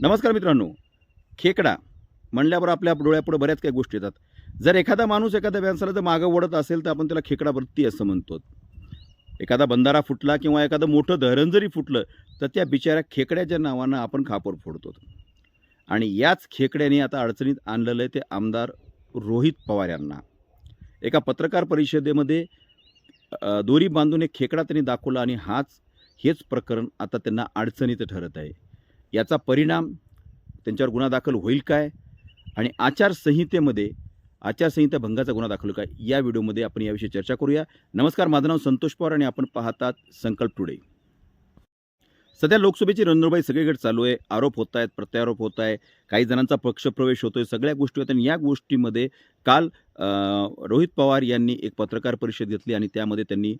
नमस्कार मित्रांनो. खेकडा म्हणल्यावर आपल्या डोळ्यापुढे बऱ्याच काही गोष्टी येतात. जर एखादा माणूस एखाद्या व्यवसायाला जर मागं ओढत असेल तर आपण त्याला खेकडा वृत्ती असं म्हणतो. एखादा बंधारा फुटला किंवा एखादं मोठं धरण जरी फुटलं तर त्या बिचाऱ्या खेकड्याच्या नावानं आपण खापर फोडतो. आणि याच खेकड्याने आता अडचणीत आणलेलं आहे ते आमदार रोहित पवार यांना. एका पत्रकार परिषदेमध्ये दोरी बांधून एक खेकडा त्यांनी दाखवला आणि हाच हेच प्रकरण आता त्यांना अडचणीत ठरत आहे. याचा परिणाम त्यांच्यावर गुन्हा दाखल होईल काय? आणि आचारसंहितेमध्ये आचारसंहिता भंगाचा गुन्हा दाखल काय? या व्हिडिओमध्ये आपण याविषयी चर्चा करूया. नमस्कार माझं नाव संतोष पवार आणि आपण पाहतात संकल्प टुडे. सध्या लोकसभेची रणधुमाळी सगळीकडे चालू आहे. आरोप होत आहेत प्रत्यारोप होत आहे काही जणांचा पक्षप्रवेश आहे सगळ्या गोष्टी होत्या आणि या गोष्टीमध्ये काल रोहित पवार यांनी एक पत्रकार परिषद घेतली आणि त्यामध्ये त्यांनी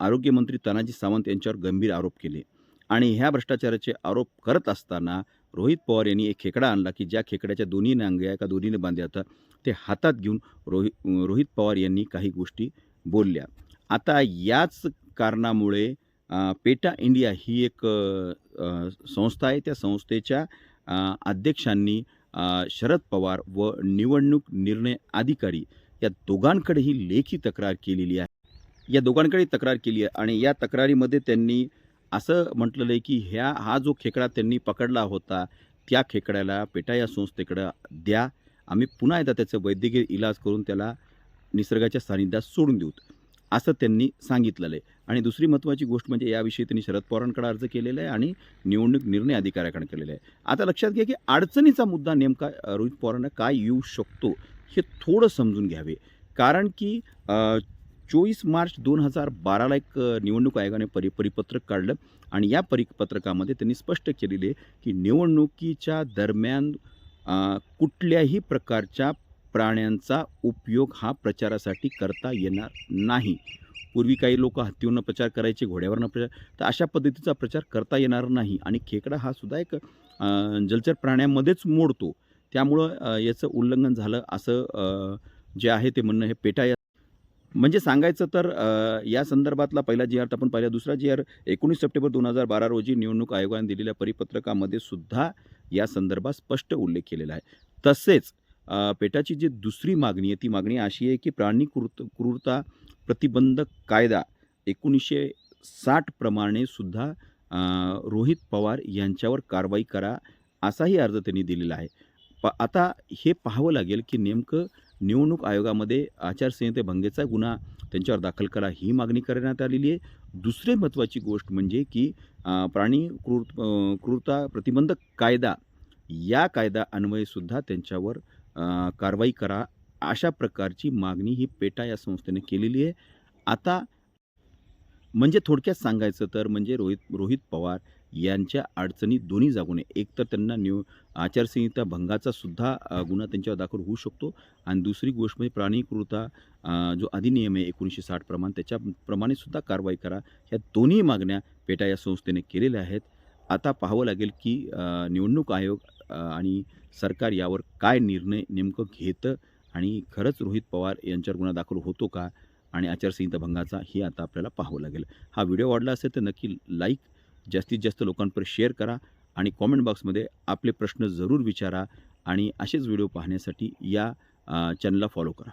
आरोग्यमंत्री तानाजी सावंत यांच्यावर गंभीर आरोप केले. आणि ह्या भ्रष्टाचाराचे आरोप करत असताना रोहित पवार यांनी एक खेकडा आणला की ज्या खेकड्याच्या दोन्ही नांग्या एका दोन्हीने बांधल्या होत्या ते हातात घेऊन रोहित रोहित पवार यांनी काही गोष्टी बोलल्या. आता याच कारणामुळे पेटा इंडिया ही एक संस्था आहे. त्या संस्थेच्या अध्यक्षांनी शरद पवार व निवडणूक निर्णय अधिकारी या दोघांकडेही लेखी तक्रार केलेली आहे. या दोघांकडे तक्रार केली आहे आणि या तक्रारीमध्ये त्यांनी असं म्हटलेलं आहे की ह्या हा जो खेकडा त्यांनी पकडला होता त्या खेकड्याला पेटा या संस्थेकडं द्या. आम्ही पुन्हा एकदा त्याचं वैद्यकीय इलाज करून त्याला निसर्गाच्या सानिध्यात सोडून देऊ. असं त्यांनी सांगितलेलं आहे. आणि दुसरी महत्त्वाची गोष्ट म्हणजे याविषयी त्यांनी शरद पवारांकडे अर्ज केलेला आहे आणि निवडणूक निर्णय अधिकाऱ्याकडे केलेला आहे. आता लक्षात घ्या की अडचणीचा मुद्दा नेमका रोहित पवारांना काय येऊ शकतो हे थोडं समजून घ्यावे. कारण की चोवीस मार्च दोन हजार बाराला एक निवडणूक आयोगाने परि परिपत्रक काढलं आणि या परिपत्रकामध्ये त्यांनी स्पष्ट केलेले आहे की निवडणुकीच्या दरम्यान कुठल्याही प्रकारच्या प्राण्यांचा उपयोग हा प्रचारासाठी करता येणार नाही. पूर्वी काही लोक हत्तीवरनं प्रचार करायचे घोड्यावरनं प्रचार तर अशा पद्धतीचा प्रचार करता येणार नाही. आणि खेकडा हा सुद्धा एक जलचर प्राण्यांमध्येच मोडतो. त्यामुळं याचं उल्लंघन झालं असं जे आहे ते म्हणणं हे पेटा म्हणजे सांगायचं तर या संदर्भातला पहिला जी आर आपण पाहिला दुसरा जी आर एकोणीस सप्टेंबर दोन हजार बारा रोजी निवडणूक आयोगाने दिलेल्या परिपत्रकामध्ये सुद्धा या संदर्भात स्पष्ट उल्लेख केलेला आहे. तसेच पेटाची जी दुसरी मागणी आहे ती मागणी अशी आहे की प्राणी क्रूर क्रूरता प्रतिबंधक कायदा एकोणीसशे साठ प्रमाणे सुद्धा रोहित पवार यांच्यावर कारवाई करा असाही अर्ज त्यांनी दिलेला आहे. प आता हे पाहावं लागेल की नेमकं निवडणूक आयोगामध्ये आचारसंहिते भंगेचा गुन्हा त्यांच्यावर दाखल करा ही मागणी करण्यात आलेली आहे. दुसरी महत्त्वाची गोष्ट म्हणजे की प्राणी क्रूर क्रूरता प्रतिबंधक कायदा या कायदा अन्वयेसुद्धा त्यांच्यावर कारवाई करा अशा प्रकारची मागणी ही पेटा या संस्थेने केलेली आहे. आता म्हणजे थोडक्यात सांगायचं तर म्हणजे रोहित रोहित पवार यांच्या अडचणी दोन्ही जागू नये एक तर त्यांना निव आचारसंहिता भंगाचा सुद्धा गुन्हा त्यांच्यावर दाखल होऊ शकतो. आणि दुसरी गोष्ट म्हणजे प्राणीकृता जो अधिनियम आहे एकोणीसशे साठ प्रमाण त्याच्याप्रमाणे सुद्धा कारवाई करा. ह्या दोन्ही मागण्या पेटा या संस्थेने केलेल्या आहेत. आता पाहावं लागेल की निवडणूक आयोग आणि सरकार यावर काय निर्णय नेमकं घेतं आणि खरंच रोहित पवार यांच्यावर गुन्हा दाखल होतो का? आणि आचारसंहिता भंगाचा हे आता आपल्याला पाहावं लागेल. हा व्हिडिओ आवडला असेल तर नक्की लाईक जास्तीत जास्त लोकांपर्यंत शेअर करा आणि कॉमेंट बॉक्समध्ये आपले प्रश्न जरूर विचारा आणि असेच व्हिडिओ पाहण्यासाठी या चॅनलला फॉलो करा.